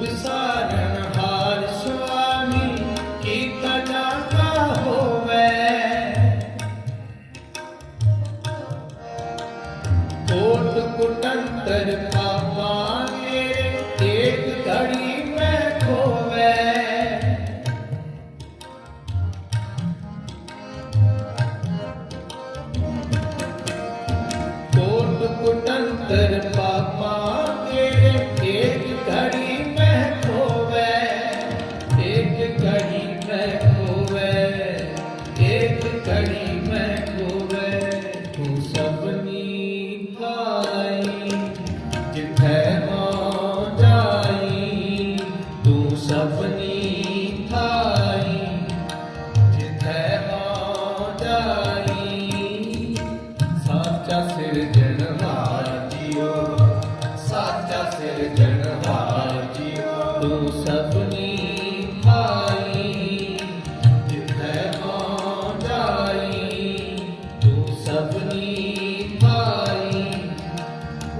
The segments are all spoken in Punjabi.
ਦੁਖ ਵਿਸਾਰਨ ਹਾਰ ਸੁਆਮੀ ਕੀਤਾ ਇੱਕ ਘੜੀ ਮੈਂ ਖੋਵੇ। ਕੋਟ ਕੁਟੰਤਰ ਹੋ ਜਾਈ ਸਾਚਾ ਸਿਰਜਣਹਾਰ ਜੀਓ ਸਾਚਾ ਸਿਰਜਣਹਾਰ ਜੀਓ ਤੂੰ ਸਭਨੀ ਭਾਈ ਜਿੱਥੇ ਹੋ ਜਾਈ ਤੂੰ ਸਭਨੀ ਖਾਈ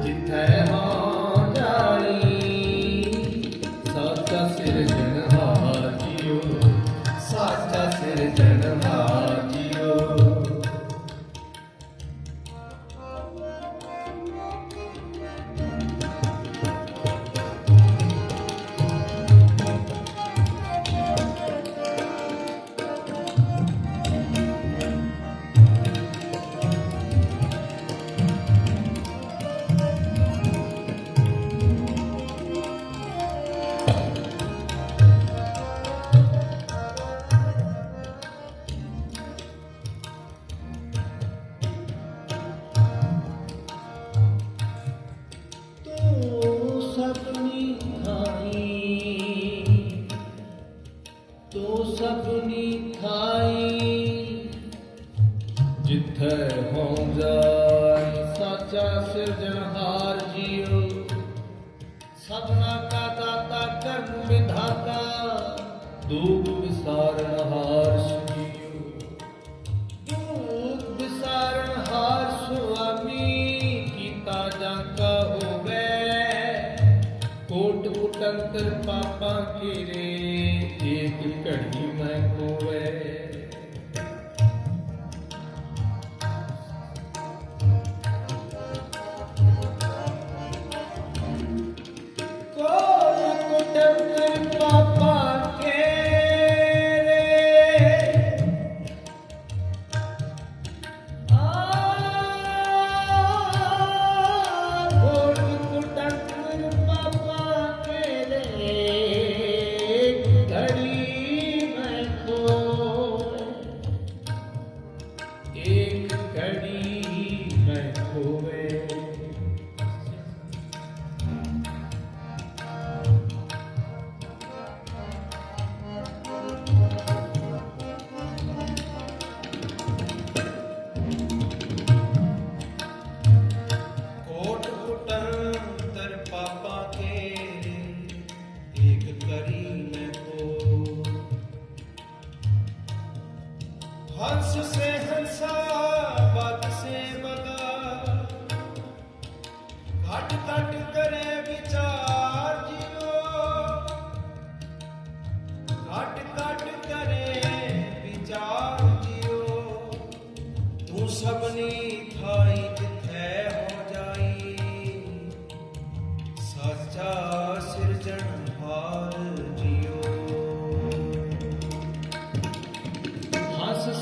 ਜਿੱਥੈ ਹੋ ਜਾਈ ਸਾਚਾ ਸਿਰਜਣਹਾਰ ਜਿੱਥੇ ਹੋ ਜਾਈ ਸਾਚਾ ਸਿਰਜਣਹਾਰ ਜੀਓ। ਸਭਨਾ ਕਾ ਦਾਤਾ ਕਰਮ ਵਿਧਾਤਾ। ਦੁਖ ਵਿਸਾਰਣਹਾਰ ਹੰਸ ਸੇ ਹੰਸਾ ਬਦ ਸੇ ਬਦਾ ਘਟ ਘਟ ਕਰੇ ਵਿਚਾਰ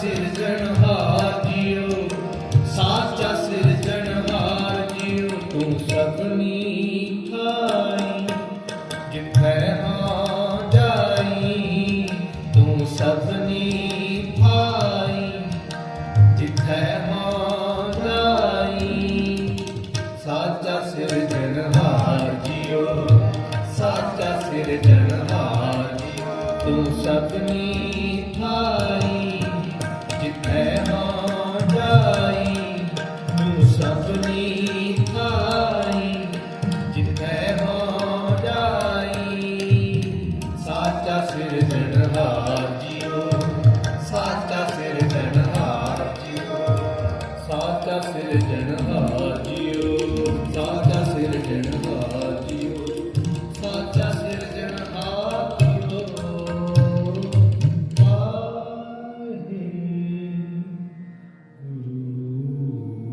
ਸਿਰਜਣਹਾਰ ਜੀਓ ਸਾਚਾ ਸਿਰਜਣਹਾਰ ਜੀਓ ਤੂੰ ਸਭਨੀ ਥਾਈ, ਜਿੱਥੇ ਹਾਂ ਜਾਈ, ਤੂੰ ਸਭਨੀ ਥਾਈ ਜਿੱਥੇ ਹਾਂ ਜਾਈ, ਸਾਚਾ ਸਿਰਜਣਹਾਰ ਜੀਓ ਸਾਚਾ ਸਿਰਜਣਹਾਰ ਜੀਓ ਤੂੰ ਸਭਨੀ ਥਾਈ